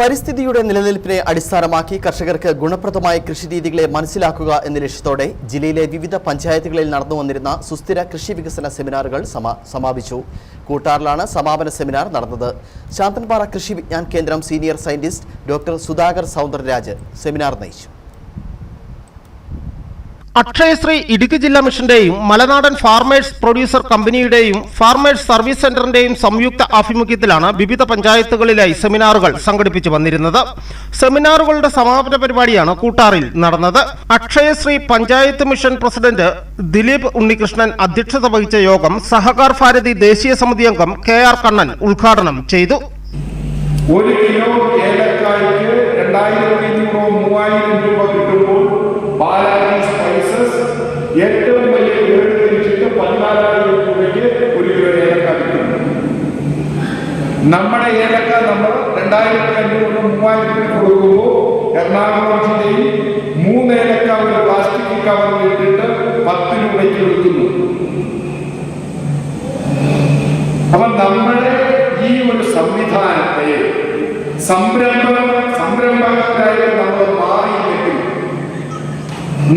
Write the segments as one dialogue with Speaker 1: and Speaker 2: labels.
Speaker 1: പരിസ്ഥിതിയുടെ നിലനിൽപ്പിനെ അടിസ്ഥാനമാക്കി കർഷകർക്ക് ഗുണപ്രദമായ കൃഷിരീതികളെ മനസ്സിലാക്കുക എന്ന ലക്ഷ്യത്തോടെ ജില്ലയിലെ വിവിധ പഞ്ചായത്തുകളിൽ നടന്നു വന്നിരുന്ന സുസ്ഥിര കൃഷി വികസന സെമിനാറുകൾ സമ- സമാപിച്ചു. കൂട്ടാറിലാണ് സമാപന സെമിനാർ നടന്നത്. Santhanpara Krishi Vigyan Kendra senior scientist doctor Sudhakar Soundararaj seminar നയിച്ചു.
Speaker 2: അക്ഷയശ്രീ ഇടുക്കി ജില്ലാ മിഷന്റെയും മലനാടൻ ഫാർമേഴ്സ് പ്രൊഡ്യൂസർ കമ്പനിയുടെയും ഫാർമേഴ്സ് സർവീസ് സെന്ററിന്റെയും സംയുക്ത ആഭിമുഖ്യത്തിലാണ് വിവിധ പഞ്ചായത്തുകളിലായി സെമിനാറുകൾ സംഘടിപ്പിച്ചു വന്നിരുന്നത്. സെമിനാറുകളുടെ സമാപന പരിപാടിയാണ് കൂട്ടാറിൽ നടന്നത്. അക്ഷയശ്രീ പഞ്ചായത്ത് മിഷൻ പ്രസിഡന്റ് ദിലീപ് ഉണ്ണികൃഷ്ണൻ അധ്യക്ഷത വഹിച്ച യോഗം സഹകാർ ഭാരതി ദേശീയ സമിതി അംഗം കെ ആർ കണ്ണൻ ഉദ്ഘാടനം ചെയ്തു.
Speaker 3: ഒരു കിലോ നമ്മുടെ ഏലക്ക നമ്മൾ രണ്ടായിരത്തി അഞ്ഞൂറ് മൂവായിരത്തിന് കൊടുക്കുമ്പോൾ എറണാകുളം ജില്ലയിൽ മൂന്ന് ഏലക്ക ഒരു പ്ലാസ്റ്റിക് കവറിൽ ഇട്ടിട്ട് പത്ത് രൂപയ്ക്ക് വിൽക്കുന്നു. അപ്പൊ നമ്മുടെ ഈ ഒരു സംവിധാനത്തെ സംരംഭ സംരംഭകരായി നമ്മൾ മാറിയില്ലെങ്കിൽ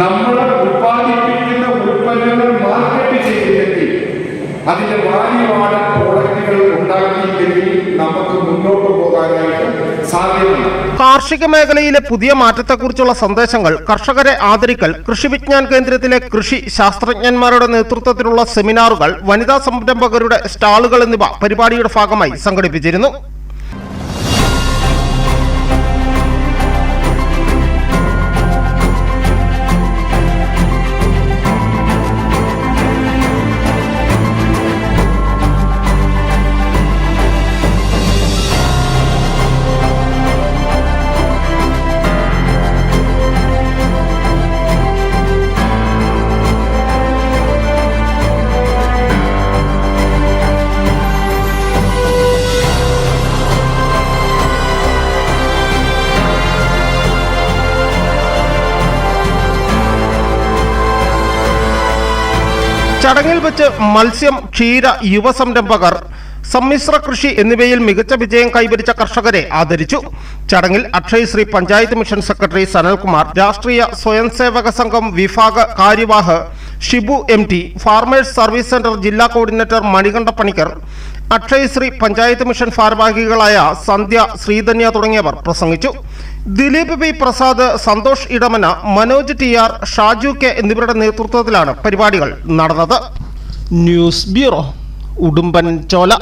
Speaker 3: നമ്മൾ ഉത്പാദിപ്പിക്കുന്ന ഉൽപ്പന്നങ്ങൾ മാർക്കറ്റ് ചെയ്തില്ലെങ്കിൽ അതിന്റെ വാല്യുവാണ് പ്രോഡക്റ്റുകൾ ഉണ്ടാക്കിയില്ലെങ്കിൽ
Speaker 2: കാർഷിക മേഖലയിലെ പുതിയ മാറ്റത്തെക്കുറിച്ചുള്ള സന്ദേശങ്ങൾ കർഷകരെ ആദരിക്കൽ കൃഷി വിജ്ഞാൻ കേന്ദ്രത്തിലെ കൃഷി ശാസ്ത്രജ്ഞന്മാരുടെ നേതൃത്വത്തിലുള്ള സെമിനാറുകൾ വനിതാ സംരംഭകരുടെ സ്റ്റാളുകൾ എന്നിവ പരിപാടിയുടെ ഭാഗമായി സംഘടിപ്പിച്ചിരുന്നു. ചടങ്ങിൽ വെച്ച് മത്സ്യം ക്ഷീര യുവസംരംഭകർ സമ്മിശ്ര കൃഷി എന്നിവയിൽ മികച്ച വിജയം കൈവരിച്ച കർഷകരെ ആദരിച്ചു. ചടങ്ങിൽ അക്ഷയശ്രീ പഞ്ചായത്ത് മിഷൻ സെക്രട്ടറി സനൽകുമാർ രാഷ്ട്രീയ സ്വയം സേവക സംഘം വിഭാഗ കാര്യവാഹ് Shibu M T farmers service centre ജില്ലാ കോർഡിനേറ്റർ മണികണ്ഠ പണിക്കർ അക്ഷയശ്രീ പഞ്ചായത്ത് മിഷൻ ഭാരവാഹികളായ സന്ധ്യ ശ്രീധന്യ തുടങ്ങിയവർ പ്രസംഗിച്ചു. Dileep B Prasad Santhosh Edamana Manoj T R Shaju K എന്നിവരുടെ നേതൃത്വത്തിലാണ് പരിപാടികൾ നടന്നത്. News bureau Udumbanchola.